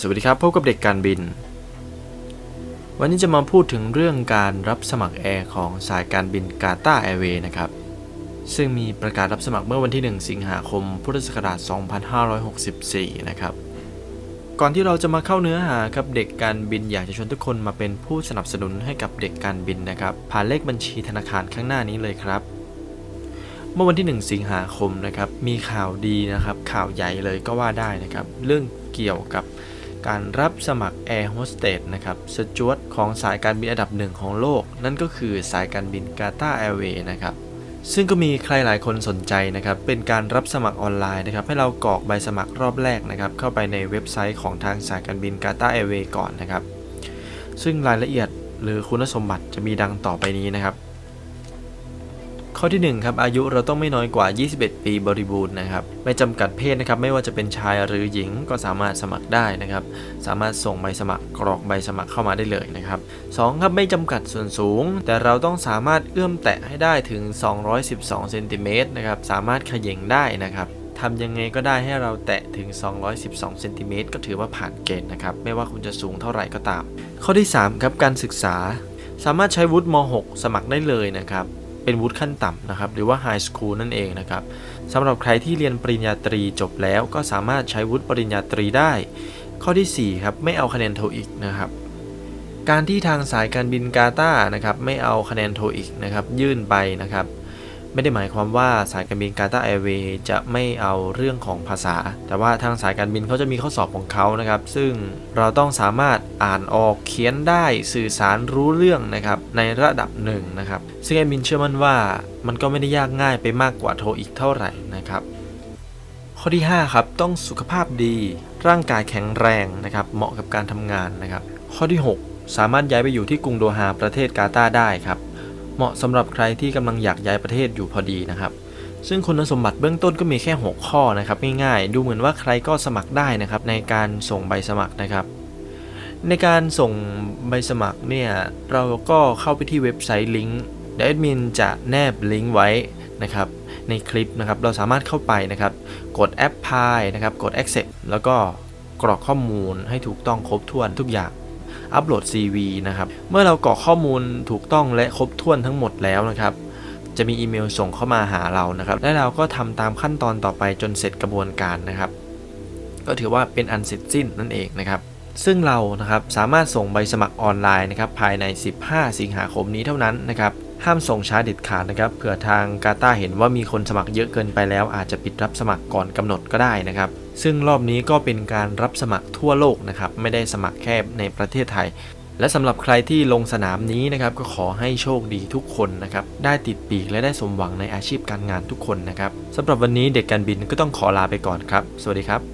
สวัสดีครับพบกับเด็กการบิน วันนี้จะมาพูดถึงเรื่องการรับสมัครแอร์ของสายการบินกาตาแอร์เวย์นะครับ ซึ่งมีประกาศรับสมัครเมื่อวันที่ 1 สิงหาคม พุทธศักราช 2564 นะครับ ก่อนที่เราจะมาเข้าเนื้อหาครับเด็กการบินอยากจะชวนทุกคนมาเป็นผู้สนับสนุนให้กับเด็กการบินนะครับ ผ่านเลขบัญชีธนาคารข้างหน้านี้เลยครับเมื่อวันที่ 1 สิงหาคมนะครับ มีข่าวดีนะครับ ข่าวใหญ่เลยก็ว่าได้นะครับ เรื่องเกี่ยวกับ การรับสมัครแอร์โฮสเตสนะครับสจวตของสายการบินอันดับหนึ่งของโลก นั่นก็คือสายการบินกาตาร์แอร์เวย์นะครับซึ่งก็มีใครหลายคนสนใจนะครับ เป็นการรับสมัครออนไลน์นะครับ ให้เรากรอกใบสมัครรอบแรกนะครับ เข้าไปในเว็บไซต์ของทางสายการบินกาตาร์แอร์เวย์ก่อนนะครับ ซึ่งรายละเอียดหรือคุณสมบัติจะมีดังต่อไปนี้นะครับ ข้อที่ 1 ครับ อายุเราต้องไม่น้อยกว่า 21 ปีบริบูรณ์นะครับ ไม่จำกัดเพศนะครับ ไม่ว่าจะเป็นชายหรือหญิงก็สามารถสมัครได้นะครับ สามารถส่งใบสมัครกรอกใบสมัครเข้ามาได้เลยนะครับ2ครับไม่จำกัดส่วนสูง แต่เราต้องสามารถเอื้อมแตะให้ได้ถึง 212เซนติเมตรนะครับ สามารถขย่งได้นะครับทำยังไงก็ได้ให้เราแตะถึง 212เซนติเมตรก็ถือว่าผ่านเกณฑ์นะครับ ไม่ว่าคุณจะสูงเท่าไหร่ก็ตาม ข้อที่ 3 ครับ การศึกษา สามารถใช้วุฒิม .6 สมัครได้เลยนะครับ เป็นวุฒิขั้นต่ำนะครับหรือว่าไฮสคูลนั่นเองนะครับสำหรับใครที่เรียนปริญญาตรีจบแล้วก็สามารถใช้วุฒิปริญญาตรีได้ ข้อทีสี่4ครับไม่เอาคะแนนโทอีกนะครับการที่ทางสายการบินกาตาร์นะครับไม่เอาคะแนนโทอีกนะครับยื่นไปนะครับ ไม่ได้หมายความว่าสายการบินกาตาร์แอร์เวย์จะไม่เอาเรื่องของภาษา แต่ว่าทางสายการบินเขาจะมีข้อสอบของเขานะครับ ซึ่งเราต้องสามารถอ่านออกเขียนได้สื่อสารรู้เรื่องนะครับในระดับหนึ่งนะครับ ซึ่งแอดมินเชื่อมั่นว่ามันก็ไม่ได้ยากง่ายไปมากกว่าโทอีกเท่าไหร่นะครับ ข้อที่ 5 ครับต้องสุขภาพดี ร่างกายแข็งแรงนะครับเหมาะกับการทำงานนะครับ ข้อที่ 6 สามารถย้ายไปอยู่ที่กรุงโดฮาประเทศกาตาร์ได้ครับ เหมาะสำหรับใครที่กำลังอยากย้ายประเทศอยู่พอดีนะครับ ซึ่งคุณสมบัติเบื้องต้นก็มีแค่ 6 ข้อนะครับง่ายๆ ดูเหมือนว่าใครก็สมัครได้นะครับในการส่งใบสมัครนะครับ ในการส่งใบสมัครเนี่ยเราก็เข้าไปที่เว็บไซต์ลิงก์เดี๋ยวแอดมินจะแนบลิงก์ไว้นะครับในคลิปนะครับเราสามารถเข้าไปนะครับ กดแอปพายนะครับกด accept แล้วก็กรอกข้อมูลให้ถูกต้องครบถ้วนทุกอย่าง อัปโหลด CV นะครับ เมื่อเรากรอกข้อมูลถูกต้องและครบถ้วนทั้งหมดแล้วนะครับ จะมีอีเมลส่งเข้ามาหาเรานะครับ และเราก็ทำตามขั้นตอนต่อไปจนเสร็จกระบวนการนะครับ ก็ถือว่าเป็นอันเสร็จสิ้นนั่นเองนะครับ ซึ่งเรานะครับสามารถส่งใบสมัครออนไลน์นะครับภายใน 15 สิงหาคมนี้เท่านั้นนะครับห้ามส่งช้าเด็ดขาดนะครับเผื่อทางกาตาเห็นว่ามีคนสมัครเยอะเกินไปแล้ว อาจจะปิดรับสมัครก่อนกำหนดก็ได้นะครับ ซึ่งรอบนี้ก็เป็นการรับสมัครทั่วโลกนะครับไม่ได้สมัครแค่ในประเทศไทย และสำหรับใครที่ลงสนามนี้นะครับก็ขอให้โชคดีทุกคนนะครับได้ติดปีกและได้สมหวังในอาชีพการงานทุกคนนะครับสำหรับวันนี้เด็กการบินก็ต้องขอลาไปก่อนครับ สวัสดีครับ